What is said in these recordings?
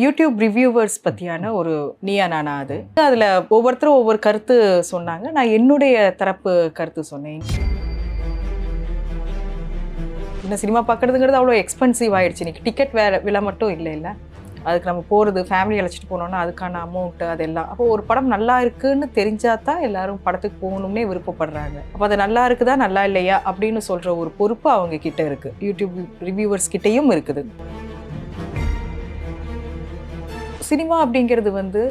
YouTube reviewers பற்றியான ஒரு நீயா நானா அது? அதில் ஒவ்வொருத்தரும் ஒவ்வொரு கருத்து சொன்னாங்க. நான் என்னுடைய தரப்பு கருத்து சொன்னேன். இந்த சினிமா பார்க்குறதுங்கிறது அவ்வளோ எக்ஸ்பென்சிவ் ஆகிடுச்சு இன்னைக்கு டிக்கெட் வேறு விலை மட்டும் இல்லை இல்லை. அதுக்கு நம்ம போகிறது ஃபேமிலி அழைச்சிட்டு போனோம்னா அதுக்கான அமௌண்ட்டு அதெல்லாம். அப்போ ஒரு படம் நல்லா இருக்குன்னு தெரிஞ்சா தான் எல்லாரும் படத்துக்கு போகணும்னே விருப்பப்படுறாங்க. அப்போ அது நல்லா இருக்குதா நல்லா இல்லையா அப்படின்னு சொல்கிற ஒரு பொறுப்பு அவங்க கிட்ட இருக்குது யூடியூப் ரிவ்யூவர்ஸ் கிட்டேயும் இருக்குது. சினிமா அப்படிங்கிறது வந்து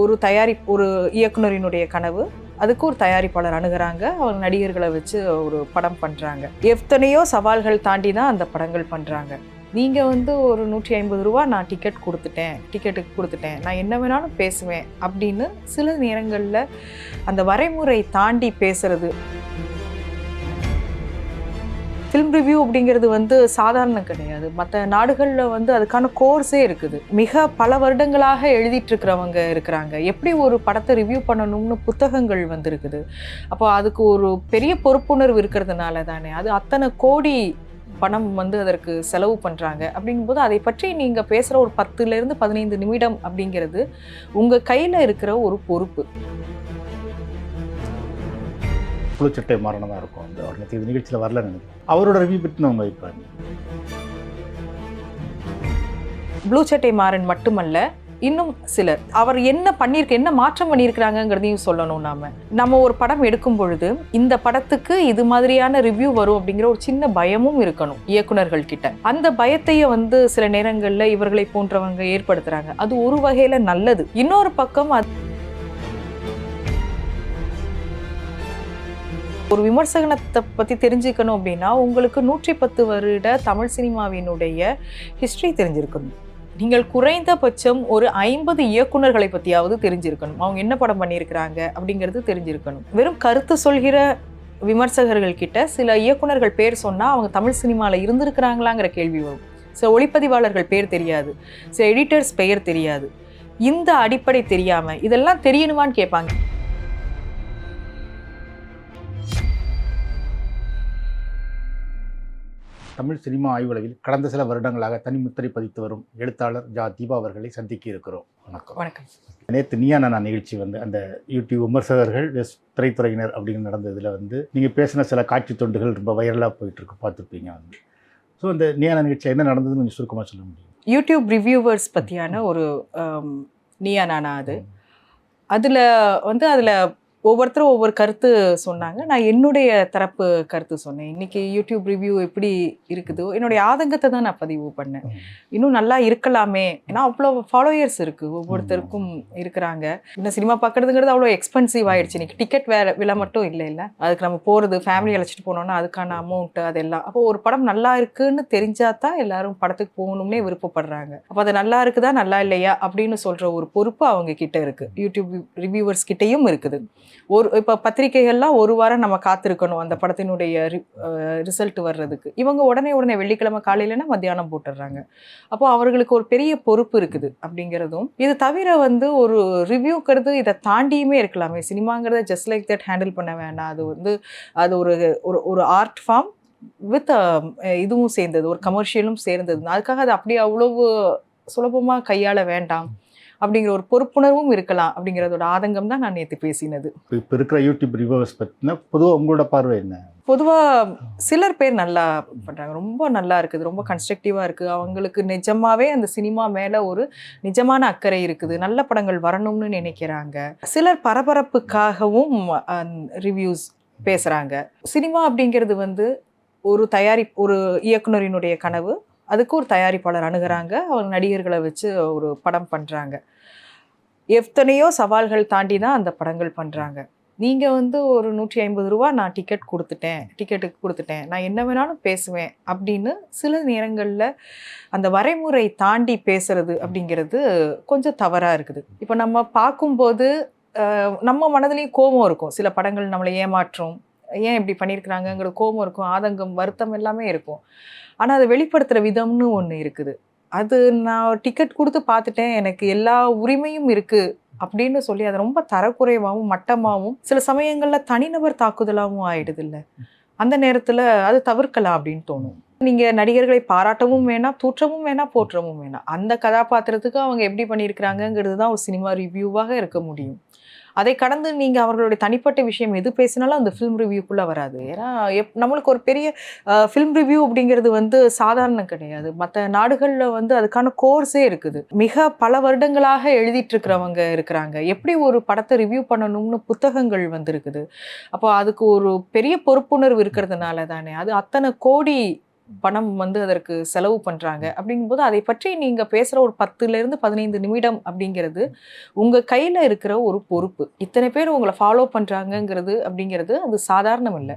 ஒரு தயாரி ஒரு இயக்குனரினுடைய கனவு. அதுக்கு ஒரு தயாரிப்பாளர் அணுகிறாங்க. அவங்க நடிகர்களை வச்சு ஒரு படம் பண்ணுறாங்க எத்தனையோ சவால்கள் தாண்டி தான் அந்த படங்கள் பண்ணுறாங்க நீங்கள் வந்து ஒரு நூற்றி ஐம்பது ரூபா நான் டிக்கெட் கொடுத்துட்டேன். டிக்கெட்டுக்கு கொடுத்துட்டேன். நான் என்ன வேணாலும் பேசுவேன் அப்படின்னு சில நேரங்களில் அந்த வரைமுறை தாண்டி பேசுறது ஃபிலிம் ரிவ்யூ அப்படிங்கிறது வந்து சாதாரணம் கிடையாது. மற்ற நாடுகளில் வந்து அதுக்கான கோர்ஸே இருக்குது. மிக பல வருடங்களாக எழுதிட்டு இருக்கிறவங்க இருக்கிறாங்க. எப்படி ஒரு படத்தை ரிவ்யூ பண்ணணும்னு புத்தகங்கள் வந்திருக்குது. அப்போ அதுக்கு ஒரு பெரிய பொறுப்புணர்வு இருக்கிறதுனால தானே. அது அத்தனை கோடி பணம் வந்து அதற்கு செலவு பண்ணுறாங்க அப்படிங்கும்போது அதை பற்றி நீங்கள் பேசுகிற ஒரு பத்துலேருந்து பதினைந்து நிமிடம் அப்படிங்கிறது உங்கள் கையில் இருக்கிற ஒரு பொறுப்பு. புழுச்சட்டை மாறனதாக இருக்கும். அந்த அவர் நேற்று நிகழ்ச்சியில் வரல நினைக்கிறேன். அவரோட ரிவ்யூ பற்றின உங்கள் அபிப்பிராயம் ப்ளூ சட்டை மாறன் மட்டுமல்ல இன்னும் சிலர். அவர் என்ன பண்ணியிருக்க என்ன மாற்றம் பண்ணியிருக்கிறாங்கங்கிறதையும் சொல்லணும் நாம. நம்ம ஒரு படம் எடுக்கும் பொழுது இந்த படத்துக்கு இது மாதிரியான ரிவ்யூ வரும் அப்படிங்கிற ஒரு சின்ன பயமும் இருக்கணும் இயக்குநர்கள் கிட்ட. அந்த பயத்தையே வந்து சில நேரங்களில் இவர்களை போன்றவங்க ஏற்படுத்துறாங்க. அது ஒரு வகையில நல்லது. இன்னொரு பக்கம் அது ஒரு விமர்சகனத்தை பற்றி தெரிஞ்சுக்கணும் அப்படின்னா உங்களுக்கு நூற்றி பத்து வருட தமிழ் சினிமாவினுடைய ஹிஸ்ட்ரி தெரிஞ்சிருக்கணும். நீங்கள் குறைந்தபட்சம் ஒரு ஐம்பது இயக்குனர்களை பற்றியாவது தெரிஞ்சிருக்கணும். அவங்க என்ன படம் பண்ணியிருக்கிறாங்க அப்படிங்கிறது தெரிஞ்சிருக்கணும். வெறும் கருத்து சொல்கிற விமர்சகர்கள் கிட்ட சில இயக்குனர்கள் பேர் சொன்னால் அவங்க தமிழ் சினிமாவில் இருந்திருக்கிறாங்களாங்கிற கேள்வி வரும். சில ஒளிப்பதிவாளர்கள் பேர் தெரியாது. சில எடிட்டர்ஸ் பெயர் தெரியாது. இந்த அடிப்படை தெரியாமல் இதெல்லாம் தெரியணுமான்னு கேட்பாங்க. தமிழ் சினிமா ஆய்வுலகில் கடந்த சில வருடங்களாக தனிமுத்திரை பதித்து வரும் எழுத்தாளர் ஜா தீபா அவர்களை சந்திக்க இருக்கிறோம் வணக்கம். வணக்கம். நேற்று நீயா நானா நிகழ்ச்சி வந்து அந்த யூடியூப் விமர்சகர்கள் திரைத்துறையினர் அப்படின்னு நடந்ததில் வந்து நீங்கள் பேசின சில காட்சி தொண்டுகள் ரொம்ப வைரலாக போயிட்டு இருக்கு பார்த்துருப்பீங்க வந்து. ஸோ இந்த நீயான நிகழ்ச்சி என்ன நடந்ததுன்னு கொஞ்சம் சுருக்கமாக சொல்ல முடியும்? யூடியூப் ரிவ்யூவர்ஸ் பற்றியான ஒரு நீயா நானா அது. அதில் வந்து அதில் ஒவ்வொருத்தரும் ஒவ்வொரு கருத்து சொன்னாங்க. நான் என்னுடைய தரப்பு கருத்து சொன்னேன். இன்னைக்கு யூடியூப் ரிவ்யூ எப்படி இருக்குதோ என்னுடைய ஆதங்கத்தை தான் நான் பதிவு பண்ணேன். இன்னும் நல்லா இருக்கலாமே. ஏன்னா அவ்வளோ ஃபாலோயர்ஸ் இருக்குது ஒவ்வொருத்தருக்கும் இருக்கிறாங்க. இன்னும் சினிமா பார்க்குறதுங்கிறது அவ்வளோ எக்ஸ்பென்சிவ் ஆயிடுச்சு. இன்னைக்கு டிக்கெட் வேற விலை மட்டும் இல்லை இல்லை. அதுக்கு நம்ம போகிறது ஃபேமிலி அழைச்சிட்டு போனோம்னா அதுக்கான அமௌண்ட்டு அதெல்லாம். அப்போ ஒரு படம் நல்லா இருக்குன்னு தெரிஞ்சா தான் எல்லாரும் படத்துக்கு போகணும்னே விருப்பப்படுறாங்க. அப்போ அது நல்லா இருக்குதா நல்லா இல்லையா அப்படின்னு சொல்கிற ஒரு பொறுப்பு அவங்க கிட்ட இருக்குது யூடியூப் ரிவ்யூவர்ஸ் கிட்டேயும் இருக்குது. ஒரு இப்போ பத்திரிகைகள்லாம் ஒரு வாரம் நம்ம காத்திருக்கணும். அந்த படத்தினுடைய ரிசல்ட் வர்றதுக்கு. இவங்க உடனே உடனே வெள்ளிக்கிழமை காலையிலனா மத்தியானம் போட்டுடுறாங்க அப்போ அவர்களுக்கு ஒரு பெரிய பொறுப்பு இருக்குது அப்படிங்கிறதும் இது தவிர வந்து ஒரு ரிவ்யூங்கிறது இதை தாண்டியுமே இருக்கலாமே. சினிமாங்கிறத ஜஸ்ட் லைக் தட் ஹேண்டில் பண்ண வேண்டாம். அது வந்து அது ஒரு ஒரு ஒரு ஆர்ட் ஃபார்ம் வித் இதுவும் சேர்ந்தது. ஒரு கமர்ஷியலும் சேர்ந்தது. அதுக்காக அது அப்படியே அவ்வளவு சுலபமாக கையாள வேண்டாம். அப்படிங்கிற ஒரு பொறுப்புணர்வும் இருக்கலாம் அப்படிங்கிறதோட ஆதங்கம் தான் நான் நேற்று பேசினது. இப்போ இருக்கிற யூடியூப் ரிவ்யூவர்ஸ் பற்றினா பொதுவாக உங்களோட பார்வை என்ன? பொதுவாக சிலர் பேர் நல்லா பண்ணுறாங்க ரொம்ப நல்லா இருக்குது. ரொம்ப கன்ஸ்ட்ரக்டிவாக இருக்குது அவங்களுக்கு நிஜமாவே அந்த சினிமா மேலே ஒரு நிஜமான அக்கறை இருக்குது. நல்ல படங்கள் வரணும்னு நினைக்கிறாங்க. சிலர் பரபரப்புக்காகவும் ரிவ்யூஸ் பேசுகிறாங்க சினிமா அப்படிங்கிறது வந்து ஒரு தயாரி ஒரு இயக்குனரினுடைய கனவு. அதுக்கு ஒரு தயாரிப்பாளர் அணுகிறாங்க. அவங்க நடிகர்களை வச்சு ஒரு படம் பண்ணுறாங்க எத்தனையோ சவால்கள் தாண்டி தான் அந்த படங்கள் பண்ணுறாங்க நீங்கள் வந்து ஒரு நூற்றி ஐம்பது ரூபா நான் டிக்கெட் கொடுத்துட்டேன் டிக்கெட்டுக்கு கொடுத்துட்டேன். நான் என்ன வேணாலும் பேசுவேன் அப்படின்னு சில நேரங்களில் அந்த வரைமுறை தாண்டி பேசுறது அப்படிங்கிறது கொஞ்சம் தவறாக இருக்குது. இப்போ நம்ம பார்க்கும்போது நம்ம மனதிலையும் கோபம் இருக்கும். சில படங்கள் நம்மளை ஏமாற்றும். ஏன் இப்படி பண்ணியிருக்கிறாங்கங்கிற கோபம் இருக்கும் ஆதங்கம் வருத்தம் எல்லாமே இருக்கும். ஆனால் அதை வெளிப்படுத்துகிற விதம்னு ஒன்று இருக்குது. அது நான் டிக்கெட் கொடுத்து பார்த்துட்டேன் எனக்கு எல்லா உரிமையும் இருக்குது அப்படின்னு சொல்லி அது ரொம்ப தரக்குறைவாகவும் மட்டமாகவும் சில சமயங்களில் தனிநபர் தாக்குதலாகவும் ஆயிடுது இல்லை அந்த நேரத்தில் அது தவிர்க்கலாம் அப்படின்னு தோணும். நீங்கள் நடிகர்களை பாராட்டவும் வேணாம் தூற்றவும் வேணாம் போற்றவும் வேணாம். அந்த கதாபாத்திரத்துக்கு அவங்க எப்படி பண்ணியிருக்கிறாங்கங்கிறது தான் ஒரு சினிமா ரிவ்யூவாக இருக்க முடியும். அதை கடந்து நீங்கள் அவர்களுடைய தனிப்பட்ட விஷயம் எது பேசினாலும் அந்த ஃபிலிம் ரிவ்யூக்குள்ளே வராது. ஏன்னா எப் நம்மளுக்கு ஒரு பெரிய ஃபிலிம் ரிவ்யூ அப்படிங்கிறது வந்து சாதாரணம் கிடையாது. மற்ற நாடுகளில் வந்து அதுக்கான கோர்ஸே இருக்குது. மிக பல வருடங்களாக எழுதிட்டு இருக்கிறவங்க இருக்கிறாங்க. எப்படி ஒரு படத்தை ரிவ்யூ பண்ணணும்னு புத்தகங்கள் வந்திருக்குது. அப்போ அதுக்கு ஒரு பெரிய பொறுப்புணர்வு இருக்கிறதுனால தானே. அது அத்தனை கோடி பணம் வந்து அதற்கு செலவு பண்றாங்க. அப்படிங்கும்போது அதை பற்றி நீங்க பேசுற ஒரு பத்துல இருந்து பதினைந்து நிமிடம் அப்படிங்கிறது உங்க கையில இருக்கிற ஒரு பொறுப்பு. இத்தனை பேர் உங்களை ஃபாலோ பண்றாங்கங்கிறது அப்படிங்கிறது அது சாதாரணம் இல்லை.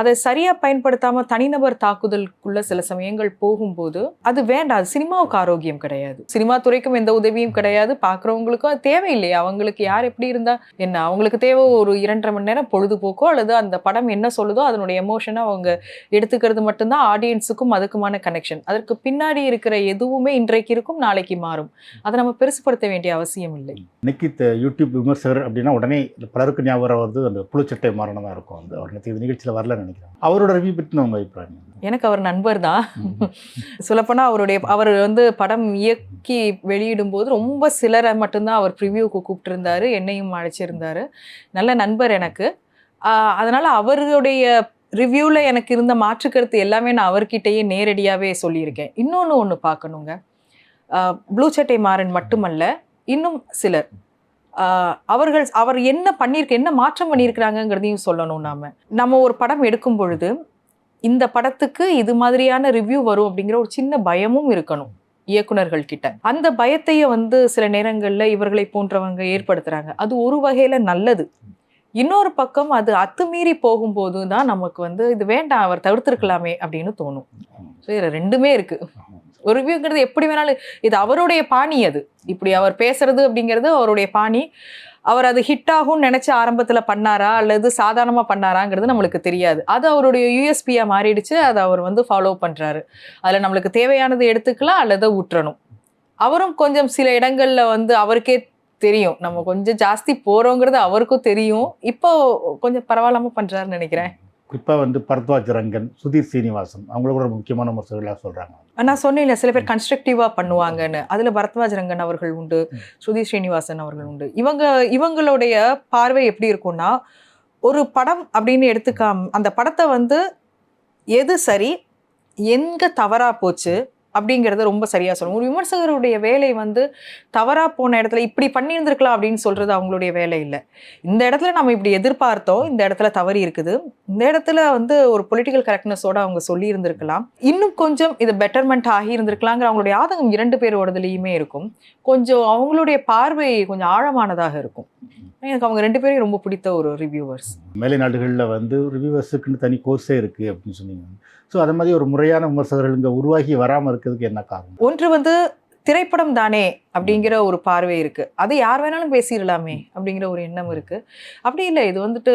அதை சரியாக பயன்படுத்தாமல் தனிநபர் தாக்குதலுக்குள்ள சில சமயங்கள் போகும்போது அது வேண்டாம். அது சினிமாவுக்கு ஆரோக்கியம் கிடையாது. சினிமா துறைக்கும் எந்த உதவியும் கிடையாது. பார்க்குறவங்களுக்கும் அது தேவையில்லையே. அவங்களுக்கு யார் எப்படி இருந்தால் என்ன அவங்களுக்கு தேவை ஒரு இரண்டரை மணி நேரம் பொழுதுபோக்கோ அல்லது அந்த படம் என்ன சொல்லுதோ அதனுடைய எமோஷனை அவங்க எடுத்துக்கிறது மட்டும்தான் ஆடியன்ஸுக்கும் அதுக்குமான கனெக்ஷன் அதற்கு பின்னாடி இருக்கிற எதுவுமே இன்றைக்கு இருக்கும் நாளைக்கு மாறும். அதை நம்ம பெருசுப்படுத்த வேண்டிய அவசியம் இல்லை. இன்னைக்கு யூடியூப் விமர்சகர் அப்படின்னா உடனே பலருக்கு ஞாபகம் வருது அந்த புழுச்சட்டை மாறணும் தான் இருக்கும். அந்த அவர் நிகழ்ச்சியில் வரல நினைக்கிறேன் அவரோட ரிவ்யூ பற்றி உங்க அபிப்பிராயம்? எனக்கு அவர் நண்பர் தான். சொல்லப்போனால் அவருடைய அவர் வந்து படம் இயக்கி வெளியிடும்போது ரொம்ப சிலரை மட்டும்தான் அவர் ப்ரிவ்யூக்கு கூப்பிட்டுருந்தாரு என்னையும் அழைச்சிருந்தாரு. நல்ல நண்பர் எனக்கு. அதனால அவருடைய ரிவ்யூவில் எனக்கு இருந்த மாற்று கருத்து எல்லாமே நான் அவர்கிட்டயே நேரடியாகவே சொல்லியிருக்கேன். இன்னொன்று ஒன்று பார்க்கணுங்க. ப்ளூ சட்டை மாறன் மட்டுமல்ல இன்னும் சிலர். அவர்கள் அவர் என்ன பண்ணியிருக்க என்ன மாற்றம் பண்ணியிருக்கிறாங்கங்கிறதையும் சொல்லணும் நாம. நம்ம ஒரு படம் எடுக்கும் பொழுது இந்த படத்துக்கு இது மாதிரியான ரிவ்யூ வரும் அப்படிங்கிற ஒரு சின்ன பயமும் இருக்கணும் இயக்குனர்கள் கிட்ட. அந்த பயத்தையே வந்து சில நேரங்கள்ல இவர்களை போன்றவங்க ஏற்படுத்துறாங்க. அது ஒரு வகையில நல்லது. இன்னொரு பக்கம் அது அத்துமீறி போகும்போது தான் நமக்கு வந்து இது வேண்டாம் அவர் தவிர்த்திருக்கலாமே அப்படின்னு தோணும். ஸோ இதில் ரெண்டுமே இருக்கு. ஒரு ரிவ்யூங்கிறது எப்படி வேணாலும் இது அவருடைய பாணி அது. இப்படி அவர் பேசுறது அப்படிங்கிறது அவருடைய பாணி. அவர் அது ஹிட் ஆகும்னு நினைச்சு ஆரம்பத்தில் பண்ணாரா அல்லது சாதாரணமாக பண்ணாராங்கிறது நம்மளுக்கு தெரியாது. அது அவருடைய யூஎஸ்பியாக மாறிடுச்சு அதை அவர் வந்து ஃபாலோ பண்ணுறாரு அதில் நம்மளுக்கு தேவையானது எடுத்துக்கலாம் அல்லது ஊற்றணும். அவரும் கொஞ்சம் சில இடங்களில் வந்து அவருக்கே தெரியும். நம்ம கொஞ்சம் ஜாஸ்தி போகிறோங்கிறது அவருக்கும் தெரியும். இப்போ கொஞ்சம் பரவாயில்லாமல் பண்ணுறாருன்னு நினைக்கிறேன். குறிப்பாக வந்து பரத்வாஜ் ரங்கன் சுதீர் சீனிவாசன் அவங்கள கூட ஒரு முக்கியமான விமர்சகர்களாக சொல்கிறாங்க நான் சொன்னேன்ல சில பேர் கன்ஸ்ட்ரக்டிவா பண்ணுவாங்கன்னு. அதுல பரத்வாஜ் ரங்கன் அவர்கள் உண்டு ஸ்ருதி ஸ்ரீனிவாசன் அவர்கள் உண்டு. இவங்க இவங்களுடைய பார்வை எப்படி இருக்கும்னா ஒரு படம் அப்படின்னு எடுத்துக்காம அந்த படத்தை வந்து எது சரி எங்க தவறா போச்சு அப்படிங்கிறத ரொம்ப சரியாக சொல்லணும் ஒரு விமர்சகருடைய வேலை வந்து தவறாக போன இடத்துல இப்படி பண்ணியிருந்திருக்கலாம் அப்படின்னு சொல்கிறது அவங்களுடைய வேலை இல்லை. இந்த இடத்துல நம்ம இப்படி எதிர்பார்த்தோம் இந்த இடத்துல தவறி இருக்குது. இந்த இடத்துல வந்து ஒரு பொலிட்டிக்கல் கரெக்ட்னஸோட அவங்க சொல்லியிருந்திருக்கலாம். இன்னும் கொஞ்சம் இது பெட்டர்மெண்ட் ஆகி இருந்திருக்கலாங்கிற அவங்களுடைய ஆதங்கம் இரண்டு பேரோடதுலேயுமே இருக்கும். கொஞ்சம் அவங்களுடைய பார்வை கொஞ்சம் ஆழமானதாக இருக்கும். எனக்கு அவங்க ரெண்டு பேரையும் ரொம்ப பிடித்த ஒரு ரிவ்யூவர்ஸ் மேலை நாடுகளில் வந்து ரிவ்யூவர்ஸுக்குன்னு தனி கோர்ஸே இருக்குது அப்படின்னு சொன்னீங்க. ஸோ அது மாதிரி ஒரு முறையான விமர்சகர்கள் இங்கே உருவாகி வராமல் இருக்கிறதுக்கு என்ன காரணம்? ஒன்று வந்து திரைப்படம் தானே அப்படிங்கிற ஒரு பார்வை இருக்கு. அதை யார் வேணாலும் பேசிடலாமே அப்படிங்கிற ஒரு எண்ணம் இருக்கு. அப்படி இல்லை இது வந்துட்டு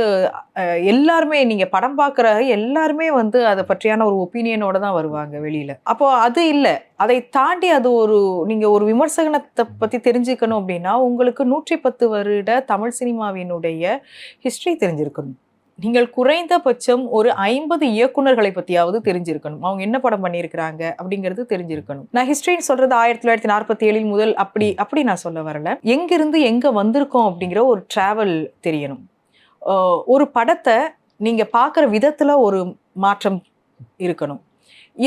எல்லாருமே நீங்க படம் பார்க்குற எல்லாருமே வந்து அதை பற்றியான ஒரு ஒப்பீனியனோட தான் வருவாங்க வெளியில. அப்போ அது இல்லை. அதை தாண்டி அது ஒரு நீங்க ஒரு விமர்சகனத்தை பத்தி தெரிஞ்சுக்கணும் அப்படின்னா உங்களுக்கு நூற்றி பத்து வருட தமிழ் சினிமாவினுடைய ஹிஸ்டரி தெரிஞ்சிருக்கணும். நீங்கள் குறைந்தபட்சம் ஒரு ஐம்பது இயக்குனர்களை பற்றியாவது தெரிஞ்சிருக்கணும். அவங்க என்ன படம் பண்ணியிருக்கிறாங்க அப்படிங்கிறது தெரிஞ்சிருக்கணும். நான் ஹிஸ்டரின்னு சொல்றது ஆயிரத்தி தொள்ளாயிரத்தி நாற்பத்தி ஏழில் முதல் அப்படி அப்படி நான் சொல்ல வரல. எங்கிருந்து எங்கே வந்திருக்கோம் அப்படிங்கிற ஒரு ட்ராவல் தெரியணும். ஒரு படத்தை நீங்கள் பார்க்குற விதத்தில் ஒரு மாற்றம் இருக்கணும்.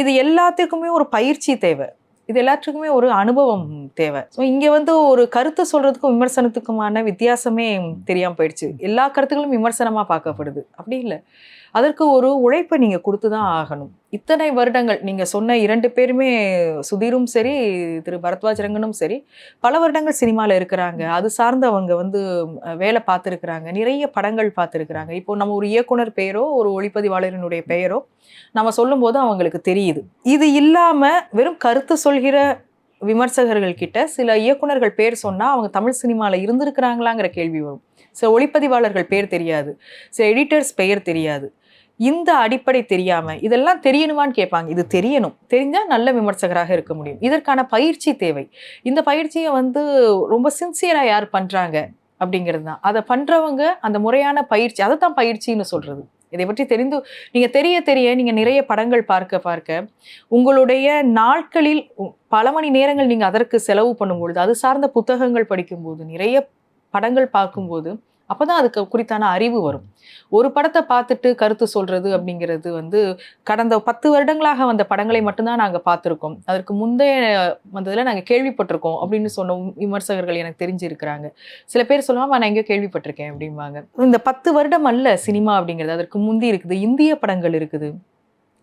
இது எல்லாத்துக்குமே ஒரு பயிற்சி தேவை. இது எல்லாத்துக்குமே ஒரு அனுபவம் தேவை. ஸோ இங்கே வந்து ஒரு கருத்தை சொல்கிறதுக்கும் விமர்சனத்துக்குமான வித்தியாசமே தெரியாமல் போயிடுச்சு. எல்லா கருத்துக்களும் விமர்சனமாக பார்க்கப்படுது. அப்படி இல்லை. அதற்கு ஒரு உழைப்பை நீங்கள் கொடுத்து தான் ஆகணும். இத்தனை வருடங்கள் நீங்கள் சொன்ன இரண்டு பேருமே சுதீரும் சரி திரு பரத்வாஜ் ரங்கனும் சரி பல வருடங்கள் சினிமாவில் இருக்கிறாங்க. அது சார்ந்து அவங்க வந்து வேலை பார்த்துருக்குறாங்க. நிறைய படங்கள் பார்த்துருக்குறாங்க. இப்போ நம்ம ஒரு இயக்குனர் பெயரோ ஒரு ஒளிப்பதிவாளரினுடைய பெயரோ நம்ம சொல்லும்போது அவங்களுக்கு தெரியுது. இது இல்லாமல் வெறும் கருத்து சொல்கிற விமர்சகர்கள் கிட்ட சில இயக்குனர்கள் பேர் சொன்னால் அவங்க தமிழ் சினிமாவில் இருந்திருக்கிறாங்களாங்கிற கேள்வி வரும். சில ஒளிப்பதிவாளர்கள் பேர் தெரியாது. சில எடிட்டர்ஸ் பெயர் தெரியாது. இந்த அடிப்படை தெரியாம இதெல்லாம் தெரியணுமான்னு கேட்பாங்க. இது தெரியணும். தெரிஞ்சா நல்ல விமர்சகராக இருக்க முடியும். இதற்கான பயிற்சி தேவை. இந்த பயிற்சியை வந்து ரொம்ப சின்சியரா யார் பண்றாங்க அப்படிங்கிறது தான். அதை பண்றவங்க அந்த முறையான பயிற்சி அதை தான் பயிற்சின்னு சொல்றது. இதை பற்றி தெரிந்து நீங்கள் தெரிய தெரிய நீங்கள் நிறைய படங்கள் பார்க்க பார்க்க உங்களுடைய நாட்களில் உ- பல மணி நேரங்கள் நீங்கள் அதற்கு செலவு பண்ணும்பொழுது அது சார்ந்த புத்தகங்கள் படிக்கும்போது நிறைய படங்கள் பார்க்கும்போது அப்பதான் அதுக்கு குறித்தான அறிவு வரும். ஒரு படத்தை பார்த்துட்டு கருத்து சொல்கிறது அப்படிங்கிறது வந்து கடந்த பத்து வருடங்களாக வந்த படங்களை மட்டும்தான் நாங்கள் பார்த்துருக்கோம். அதற்கு முந்தைய வந்ததில் நாங்கள் கேள்விப்பட்டிருக்கோம் அப்படின்னு சொன்ன விமர்சகர்கள் எனக்கு தெரிஞ்சிருக்கிறாங்க. சில பேர் சொல்லுவாங்க நான் எங்கேயோ கேள்விப்பட்டிருக்கேன் அப்படிம்பாங்க. இந்த பத்து வருடம் அல்ல சினிமா அப்படிங்கிறது. அதற்கு முந்தி இருக்குது இந்திய படங்கள் இருக்குது.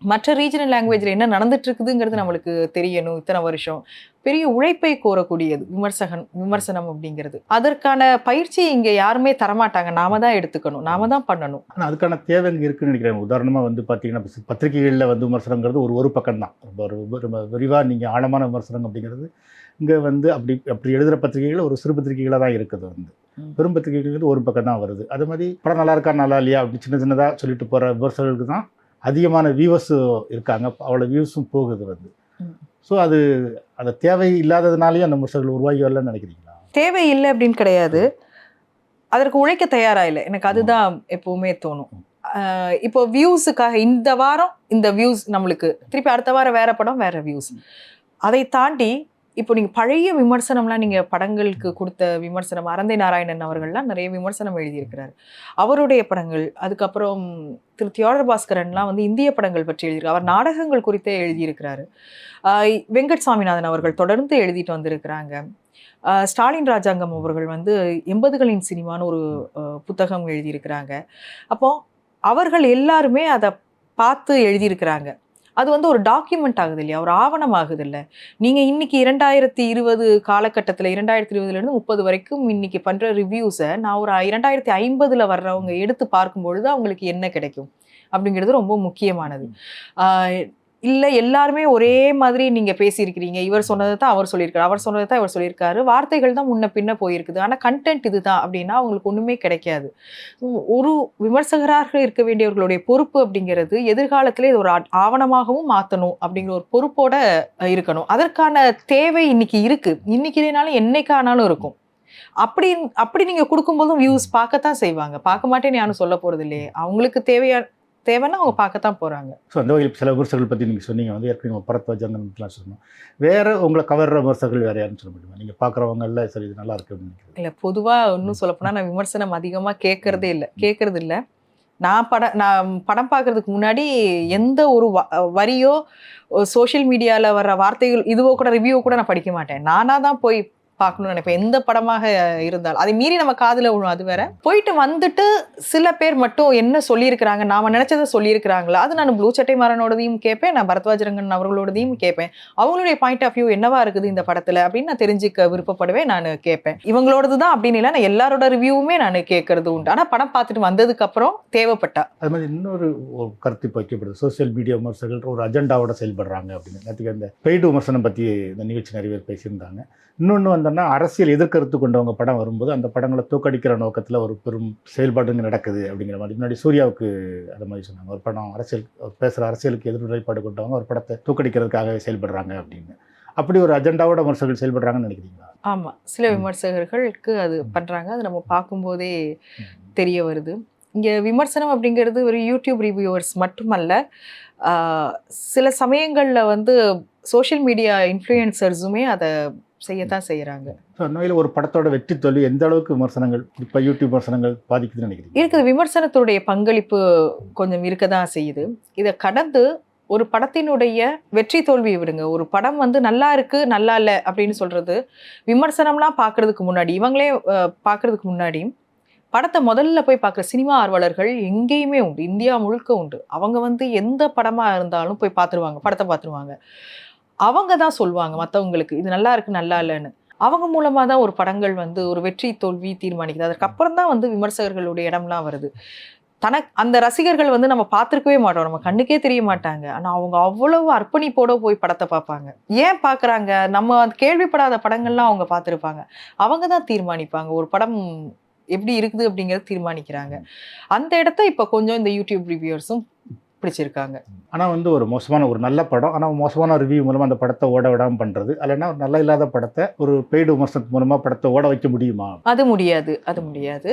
மற்ற ரீஜனல் லாங்குவேஜில் என்ன நடந்துட்டு இருக்குதுங்கிறது நம்மளுக்கு தெரியணும் இத்தனை வருஷம். பெரிய உழைப்பை கோரக்கூடியது விமர்சகன் விமர்சனம் அப்படிங்கிறது. அதற்கான பயிற்சி இங்க யாருமே தரமாட்டாங்க. நாம தான் எடுத்துக்கணும். நாம தான் பண்ணணும். ஆனால் அதுக்கான தேவை இங்கே இருக்குன்னு நினைக்கிறேன். உதாரணமாக வந்து பார்த்தீங்கன்னா பத்திரிகைகளில் வந்து விமர்சனங்கிறது ஒரு ஒரு பக்கம் தான் ரொம்ப ஒரு ரொம்ப விரிவாக நீங்கள் ஆழமான விமர்சனம் அப்படிங்கிறது இங்கே வந்து அப்படி அப்படி எழுதுகிற பத்திரிகைகள் ஒரு சிறு பத்திரிகைகளாக தான் இருக்குது வந்து. பெரும் பத்திரிகைகள் ஒரு பக்கம் தான் வருது. அது மாதிரி படம் நல்லா இருக்கா நல்லா இல்லையா அப்படி சின்ன சின்னதாக சொல்லிட்டு போகிற விமர்சகர்களுக்கு தான் அதிகமான வியூவர்ஸ் இருக்காங்க. அவ்வளோ வியூஸும் போகுது வந்து. ஸோ அது அந்த தேவை இல்லாததுனாலேயே அந்த விமர்சகர்கள் உருவாகி வரலன்னு நினைக்கிறீங்களா? தேவை இல்லை அப்படின்னு கிடையாது. அதற்கு உழைக்க தயாரா இல்லை. எனக்கு அதுதான் எப்பவுமே தோணும். இப்போ வியூஸுக்காக இந்த வாரம் இந்த வியூஸ் நம்மளுக்கு. திருப்பி அடுத்த வாரம் வேற படம் வேற வியூஸ் அதை தாண்டி இப்போ நீங்கள் பழைய விமர்சனம்லாம் நீங்கள் படங்களுக்கு கொடுத்த விமர்சனம் அரந்தை நாராயணன் அவர்கள்லாம் நிறைய விமர்சனம் எழுதியிருக்கிறார். அவருடைய படங்கள் அதுக்கப்புறம் திரு. தியோடர் பாஸ்கரன்லாம் வந்து இந்திய படங்கள் பற்றி எழுதியிருக்கார். அவர் நாடகங்கள் குறித்தே எழுதியிருக்கிறாரு. வெங்கட் சாமிநாதன் அவர்கள் தொடர்ந்து எழுதிட்டு வந்திருக்கிறாங்க. ஸ்டாலின் ராஜாங்கம் அவர்கள் வந்து எண்பதுகளின் சினிமான்னு ஒரு புத்தகம் எழுதியிருக்கிறாங்க. அப்போ அவர்கள் எல்லாருமே அதை பார்த்து எழுதியிருக்கிறாங்க. அது வந்து ஒரு டாக்குமெண்ட் ஆகுது இல்லையா ஒரு ஆவணம் ஆகுது இல்லை நீங்கள் இன்னைக்கு இரண்டாயிரத்தி இருபது காலகட்டத்தில் இரண்டாயிரத்தி இருபதுலேருந்து முப்பது வரைக்கும் இன்னைக்கு பண்ணுற ரிவ்யூஸை நான் ஒரு இரண்டாயிரத்தி ஐம்பதில் வர்றவங்க எடுத்து பார்க்கும் பொழுது அவங்களுக்கு என்ன கிடைக்கும்? அப்படிங்கிறது ரொம்ப முக்கியமானது. இல்லை எல்லாருமே ஒரே மாதிரி நீங்கள் பேசியிருக்கிறீங்க. இவர் சொன்னதை தான் அவர் சொல்லியிருக்காரு. அவர் சொன்னதை தான் இவர் சொல்லியிருக்காரு. வார்த்தைகள் தான் முன்ன பின்ன போயிருக்குது. ஆனால் கண்டென்ட் இதுதான் அப்படின்னா அவங்களுக்கு ஒன்றுமே கிடைக்காது. ஒரு விமர்சகராக இருக்க வேண்டியவர்களுடைய பொறுப்பு அப்படிங்கிறது எதிர்காலத்தில் இது ஒரு ஆ- ஆவணமாகவும் மாற்றணும் அப்படிங்கிற ஒரு பொறுப்போட இருக்கணும். அதற்கான தேவை இன்னைக்கு இருக்குது இன்னைக்கு இல்லைனாலும் என்னைக்கானாலும் இருக்கும். அப்படி அப்படி நீங்கள் கொடுக்கும்போதும் வியூஸ் பார்க்கத்தான் செய்வாங்க. பார்க்க மாட்டேன்னு யாரும் சொல்ல போகிறது இல்லையே அவங்களுக்கு தேவையான தேவைன்னா அவங்க பார்க்கத்தான் போறாங்க. ஸோ அந்த வகையில் சில விமர்சகர்கள் பற்றி நீங்கள் சொன்னீங்க. வந்து ஏற்கனவே பரத்வாஜங்கலாம் சொன்னோம். வேறு உங்களை கவர்ற விமர்சகர்கள் வேறு யாருன்னு சொல்ல முடியுமா? நீங்கள் பார்க்குறவங்கல்ல சரி இது நல்லா இருக்கு அப்படின்னு இல்ல பொதுவா இன்னும் சொல்லப்போனா நான் விமர்சனம் அதிகமா கேட்கறதே இல்லை. கேட்கறது இல்ல நான் படம் நான் படம் பார்க்கறதுக்கு முன்னாடி எந்த ஒரு வரியோ சோஷியல் மீடியால வர்ற வார்த்தைகள் இதுவோ கூட ரிவ்யூ கூட நான் படிக்க மாட்டேன். நானா தான் போய் பார்க்கணும்னு நினைப்பேன். எந்த படமாக இருந்தாலும். அதை மீறி நம்ம காதில் விழும் அது வேற. போயிட்டு வந்துட்டு சில பேர் மட்டும் என்ன சொல்லியிருக்கிறாங்க நாம நினைச்சதை சொல்லியிருக்கிறாங்களா? அது நான் ப்ளூ சட்டை மாறனோடதையும் கேட்பேன் நான் பரத்வாஜரங்கன் அவர்களோடதையும் கேட்பேன். அவங்களுடைய பாயிண்ட் ஆஃப் வியூ என்னவா இருக்குது இந்த படத்துல அப்படின்னு நான் தெரிஞ்சுக்க விருப்பப்படுவேன் நான் கேட்பேன். இவங்களோடது தான் அப்படின்னு இல்லை நான் எல்லாரோட ரிவ்யூவுமே நான் கேட்கறது உண்டு. ஆனால் படம் பார்த்துட்டு வந்ததுக்கு அப்புறம் தேவைப்பட்டா. அது மாதிரி இன்னொரு கருத்து இப்போ வைக்கப்படுது. சோஷியல் மீடியா விமர்சகர்கள் ஒரு அஜெண்டாவோட செயல்படுறாங்க அப்படின்னு. நேற்றுக்கு அந்த பெய்டு விமர்சனம் பற்றி இந்த நிகழ்ச்சி நிறைய பேர் பேசியிருந்தாங்க. இன்னொன்று வந்தோன்னா அரசியல் எதிர்கருத்து கொண்டவங்க படம் வரும்போது அந்த படங்களை தோக்கடிக்கிற நோக்கத்தில் ஒரு பெரும் செயல்பாடுங்க நடக்குது அப்படிங்கிற மாதிரி. முன்னாடி சூர்யாவுக்கு அது மாதிரி சொன்னாங்க. ஒரு படம் அரசியல் பேசுகிற அரசியலுக்கு எதிர் நிலைப்பாடு கொண்டவங்க ஒரு படத்தை தோக்கடிக்கிறதுக்காகவே செயல்படுறாங்க அப்படின்னு. அப்படி ஒரு அஜெண்டாவோட விமர்சகர்கள் செயல்படுறாங்கன்னு நினைக்கிறீங்களா? ஆமா. சில விமர்சகர்களுக்கு அது பண்றாங்க. அது நம்ம பார்க்கும்போதே தெரிய வருது. இங்க விமர்சனம் அப்படிங்கிறது ஒரு யூடியூப் ரிவ்யூவர்ஸ் மட்டுமல்ல சில சமயங்கள்ல வந்து சோஷியல் மீடியா இன்ஃப்ளூயன்சர்ஸுமே அதை செய்யத்தான் செய்யறாங்க ஸோ வகையில் ஒரு படத்தோட வெற்றி தோல்வி எந்த அளவுக்கு விமர்சனங்கள் இப்போ யூடியூப் விமர்சனங்கள் பாதிக்குதுன்னு நினைக்கிறீங்க? இருக்குது விமர்சனத்துடைய பங்களிப்பு கொஞ்சம் இருக்க தான் செய்யுது. இதை கடந்து ஒரு படத்தினுடைய வெற்றி தோல்வியை விடுங்க. ஒரு படம் வந்து நல்லா இருக்கு நல்லா இல்லை அப்படின்னு சொல்றது விமர்சனம்லாம் பார்க்கறதுக்கு முன்னாடி இவங்களே பார்க்கறதுக்கு முன்னாடி படத்தை முதல்ல போய் பார்க்குற சினிமா ஆர்வலர்கள் எங்கேயுமே உண்டு. இந்தியா முழுக்க உண்டு. அவங்க வந்து எந்த படமா இருந்தாலும் போய் பார்த்துருவாங்க படத்தை பார்த்துருவாங்க. அவங்க தான் சொல்லுவாங்க மற்றவங்களுக்கு இது நல்லா இருக்கு நல்லா இல்லைன்னு. அவங்க மூலமாக தான் ஒரு படங்கள் வந்து ஒரு வெற்றி தோல்வி தீர்மானிக்குது. அதுக்கப்புறம் தான் வந்து விமர்சகர்களுடைய இடம்லாம் வருது. தனக்கு அந்த ரசிகர்கள் வந்து நம்ம பார்த்துருக்கவே மாட்டோம். நம்ம கண்ணுக்கே தெரிய மாட்டாங்க. ஆனால் அவங்க அவ்வளவு அர்ப்பணிப்போட போய் படத்தை பார்ப்பாங்க. ஏன் பார்க்குறாங்க? நம்ம கேள்விப்படாத படங்கள்லாம் அவங்க பார்த்துருப்பாங்க. அவங்க தான் தீர்மானிப்பாங்க. ஒரு படம் எப்படி இருக்குது அப்படிங்கிறத தீர்மானிக்கிறாங்க. அந்த இடத்த இப்போ கொஞ்சம் இந்த யூடியூப் ரிவ்யூவர்ஸும் பிடிச்சிருக்காங்க. ஆனால் வந்து ஒரு மோசமான ஒரு நல்ல படம். ஆனால் மோசமான ரிவ்யூ மூலமாக அந்த படத்தை ஓட விடாமல் பண்ணுறது இல்லைன்னா ஒரு நல்லா இல்லாத படத்தை ஒரு பெய்டு விமர்சனத்து மூலமாக படத்தை ஓட வைக்க முடியுமா? அது முடியாது. அது முடியாது.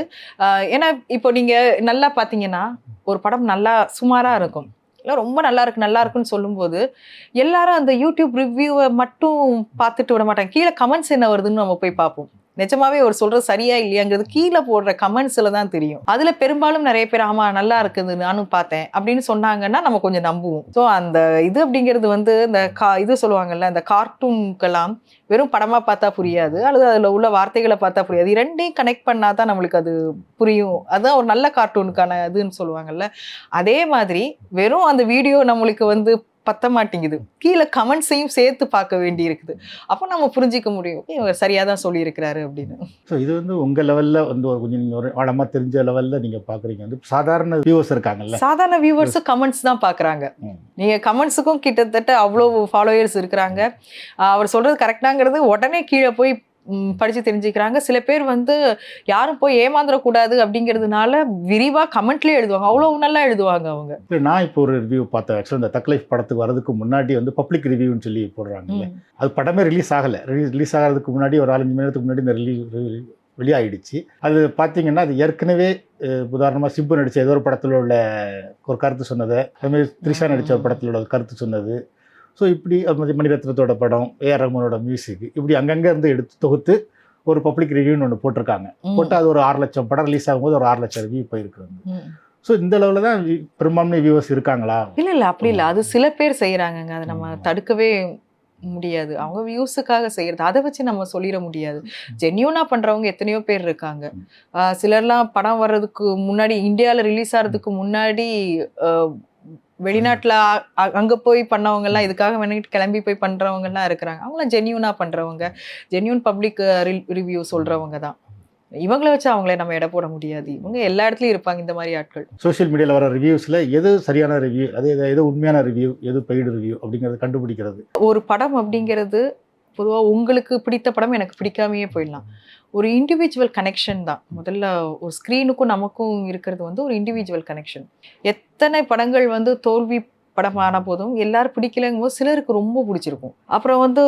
ஏன்னா இப்போ நீங்க நல்லா பார்த்தீங்கன்னா ஒரு படம் நல்லா சுமாரா இருக்கும். இல்லை ரொம்ப நல்லா இருக்கு நல்லா இருக்குன்னு சொல்லும்போது எல்லாரும் அந்த யூடியூப் ரிவ்யூவை மட்டும் பார்த்துட்டு விட மாட்டாங்க. கீழே கமெண்ட்ஸ் என்ன வருதுன்னு நம்ம போய் பார்ப்போம். நிஜமாவே ஒரு சொல்றது சரியா இல்லையாங்கிறது கீழே போடுற கமெண்ட்ஸ்ல தான் தெரியும். அதுல பெரும்பாலும் நிறைய பேர் ஆமா நல்லா இருக்குது நானும் பார்த்தேன் அப்படின்னு சொன்னாங்கன்னா நம்ம கொஞ்சம் நம்புவோம். ஸோ அந்த இது அப்படிங்கிறது வந்து இந்த கா இது சொல்லுவாங்கல்ல இந்த கார்ட்டூனுக்கெல்லாம் வெறும் படமா பார்த்தா புரியாது. அல்லது அதுல உள்ள வார்த்தைகளை பார்த்தா புரியாது. இரண்டையும் கனெக்ட் பண்ணாதான் நம்மளுக்கு அது புரியும். அதுதான் ஒரு நல்ல கார்ட்டூனுக்கான இதுன்னு சொல்லுவாங்கல்ல. அதே மாதிரி வெறும் அந்த வீடியோ நம்மளுக்கு வந்து பத்த மாட்டேங்குது. கீழே கமெண்ட்ஸையும் சேர்த்து பார்க்க வேண்டி இருக்குது அப்போ நம்ம புரிஞ்சிக்க முடியும். "Okay, இவர் சரியா தான் சொல்லியிருக்கிறாரு அப்படின்னு. ஸோ இது வந்து உங்கள் லெவலில் வந்து ஒரு கொஞ்சம் நீங்கள் ஒரு ஆழமாக தெரிஞ்ச லெவலில் நீங்கள் பார்க்குறீங்க வந்து சாதாரண வியூவர்ஸ் இருக்காங்கல்ல. சாதாரண வியூவர்ஸும் கமெண்ட்ஸ் தான் பார்க்குறாங்க. நீங்கள் கமெண்ட்ஸுக்கும் கிட்டத்தட்ட அவ்வளோ ஃபாலோயர்ஸ் இருக்கிறாங்க. அவர் சொல்கிறது கரெக்டாங்கிறது உடனே கீழே போய் படிச்சு தெரிஞ்சுக்கிறாங்க. சில பேர் வந்து யாரும் போய் ஏமாந்துடக்கூடாது அப்படிங்கிறதுனால விரிவாக கமெண்ட்லேயே எழுதுவாங்க. அவ்வளோ நல்லா எழுதுவாங்க அவங்க. இல்லை நான் இப்போ ஒரு ரிவ்யூ பார்த்தேன். ஆக்சுவலாக இந்த தக்லைஃப் படத்துக்கு வரதுக்கு முன்னாடி வந்து பப்ளிக் ரிவ்யூன்னு சொல்லி போடுறாங்கல்ல ம். அது படமே ரிலீஸ் ஆகலை. ரிலீஸ் ஆகிறதுக்கு முன்னாடி ஒரு நாலஞ்சு மணி நேரத்துக்கு முன்னாடி இந்த ரிலீஸ் வெளியாயிடுச்சு. அது பார்த்தீங்கன்னா அது ஏற்கனவே உதாரணமாக சிம்பு நடித்த ஏதோ ஒரு படத்தில் உள்ள ஒரு கருத்து சொன்னதை. அதுமாதிரி த்ரிஷா நடித்த ஒரு படத்தில் உள்ள கருத்து சொன்னது. ஸோ இப்படி அது மணிரத்னத்தோட படம் ஏஆர் ரஹ்மானோட மியூசிக் இப்படி அங்கங்கே இருந்து எடுத்து தொகுத்து ஒரு பப்ளிக் ரிவ்யூன்னு ஒன்று போட்டிருக்காங்க. ம். போட்டு அது ஒரு ஆறு லட்சம் படம் ரிலீஸ் ஆகும்போது ஒரு ஆறு லட்சம் ரிவ்யூ போயிருக்கு ம். ஸோ இந்த லெவலில் தான் பெரும்பான்மை வியூவர்ஸ் இருக்காங்களா? இல்ல இல்ல அப்படி இல்ல. அது சில பேர் செய்யறாங்கங்க அதை நம்ம. தடுக்கவே முடியாது. அவங்க வியூஸுக்காக செய்யறது அதை வச்சு நம்ம சொல்லிட முடியாது. ஜென்யூனா பண்றவங்க எத்தனையோ பேர் இருக்காங்க. சிலர்லாம் படம் வர்றதுக்கு முன்னாடி இந்தியால ரிலீஸ் ஆகிறதுக்கு முன்னாடி வெளிநாட்டுல அங்க போய் பண்ணவங்க எல்லாம் இதுக்காக வேணிட்டு கிளம்பி போய் பண்றவங்க எல்லாம் இருக்கிறாங்க. அவங்களாம் ஜென்யூனா பண்றவங்க. ஜென்யூன் பப்ளிக் ரிவ்யூ சொல்றவங்க தான். இவங்கள வச்சு அவங்கள நம்ம எடை போட முடியாது. இவங்க எல்லா இடத்துலயும் இருப்பாங்க இந்த மாதிரி ஆட்கள். சோஷியல் மீடியாவில் வர ரிவ்யூஸில் எது சரியான ரிவ்யூ அது எது- எது உண்மையான ரிவ்யூ எது பெய்டு ரிவ்யூ அப்படிங்கிறத கண்டுபிடிக்கிறது. ஒரு படம் அப்படிங்கிறது பொதுவாக உங்களுக்கு பிடித்த படம் எனக்கு பிடிக்காமையே போயிடலாம். ஒரு இண்டிவிஜுவல் கனெக்ஷன் தான். முதல்ல ஒரு ஸ்க்ரீனுக்கும் நமக்கும் இருக்கிறது வந்து ஒரு இண்டிவிஜுவல் கனெக்ஷன் எத்தனை படங்கள் வந்து தோல்வி படமான போதும் எல்லாரும் பிடிக்கலங்கும் போது சிலருக்கு ரொம்ப பிடிச்சிருக்கும். அப்புறம் வந்து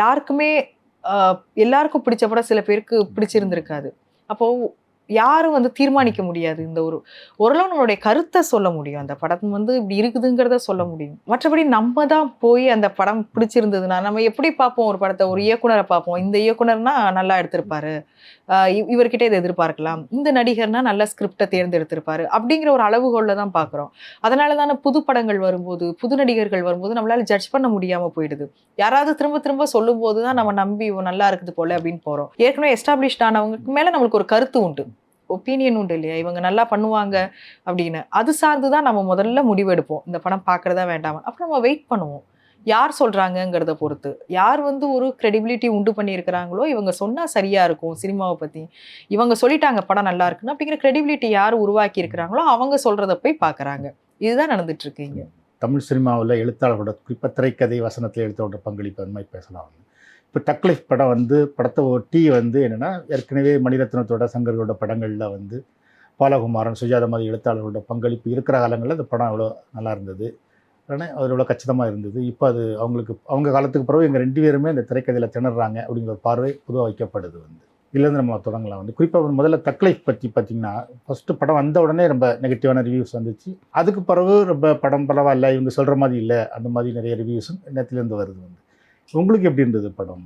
யாருக்குமே எல்லாருக்கும் பிடிச்ச படம் சில பேருக்கு பிடிச்சிருந்திருக்காது. அப்போது யாரும் வந்து தீர்மானிக்க முடியாது. இந்த ஒரு ஓரளவு நம்மளுடைய கருத்தை சொல்ல முடியும். அந்த படம் வந்து இப்படி இருக்குதுங்கிறத சொல்ல முடியும். மற்றபடி நம்ம தான் போய் அந்த படம் பிடிச்சிருந்ததுன்னா நம்ம எப்படி பார்ப்போம் ஒரு படத்தை? ஒரு இயக்குனரை பார்ப்போம். இந்த இயக்குனர்னா நல்லா எடுத்திருப்பாரு. இவர்கிட்ட இதை எதிர்பார்க்கலாம். இந்த நடிகர்னா நல்ல ஸ்கிரிப்டை தேர்ந்தெடுத்திருப்பாரு. அப்படிங்கிற ஒரு அளவுகோலில் தான் பார்க்குறோம். அதனால தானே புது படங்கள் வரும்போது புது நடிகர்கள் வரும்போது நம்மளால ஜட்ஜ் பண்ண முடியாமல் போயிடுது. யாராவது திரும்ப திரும்ப சொல்லும்போது தான் நம்ம நம்பி இவன் நல்லா இருக்குது போல அப்படின்னு போகிறோம் ஏற்கனவே எஸ்டாப்ளிஷ்ட் ஆனவங்களுக்கு மேலே நம்மளுக்கு ஒரு கருத்து உண்டு. ஒப்பீனியன் உண்டு இல்லையா? இவங்க நல்லா பண்ணுவாங்க அப்படின்னு. அது சார்ந்து தான் நம்ம முதல்ல முடிவெடுப்போம். இந்த படம் பார்க்குறதா வேண்டாமா? அப்புறம் நம்ம வெயிட் பண்ணுவோம். யார் சொல்கிறாங்கங்கிறத பொறுத்து. யார் வந்து ஒரு க்ரெடிபிலிட்டி உண்டு பண்ணியிருக்கிறாங்களோ இவங்க சொன்னால் சரியாக இருக்கும் சினிமாவை பற்றி இவங்க சொல்லிட்டாங்க படம் நல்லா இருக்குன்னு அப்படிங்கிற க்ரெடிபிலிட்டி யார் உருவாக்கி இருக்கிறாங்களோ அவங்க சொல்கிறத போய் பார்க்குறாங்க. இதுதான் நடந்துட்டு தமிழ் சினிமாவில் எழுத்தாளர்களோட குறிப்பாக திரைக்கதை வசனத்தில் எழுத்தோட பங்களிப்பு அந்த மாதிரி பேசலாம். இப்போ டக்லைஃப் படம் வந்து படத்தை ஒட்டி வந்து என்னென்னா ஏற்கனவே மணிரத்னத்தோட சங்கர்களோட படங்களில் வந்து பாலகுமாரன் சுஜாதா மாதிரி எழுத்தாளர்களோட பங்களிப்பு இருக்கிற காலங்களில் அந்த படம் அவ்வளோ நல்லா இருந்தது. ஆனால் அது எவ்வளோ கச்சிதமாக இருந்தது. இப்போ அது அவங்களுக்கு அவங்க காலத்துக்கு பிறகு எங்கள் ரெண்டு பேருமே இந்த திரைக்கதையில் திணறாங்க அப்படிங்கிற ஒரு பார்வை பொதுவாக வைக்கப்படுது வந்து. இதுலேருந்து நம்ம தொடங்கலாம் வந்து. குறிப்பாக முதல்ல தக்லைஃப் பற்றி பார்த்திங்கன்னா ஃபஸ்ட்டு படம் வந்த உடனே ரொம்ப நெகட்டிவான ரிவ்யூஸ் வந்துச்சு. அதுக்கு பிறகு ரொம்ப படம் பரவாயில்ல இவங்க சொல்கிற மாதிரி இல்லை அந்த மாதிரி நிறைய ரிவ்யூஸும் நேரத்துலேருந்து வருது வந்து. உங்களுக்கு எப்படி இருந்தது படம்?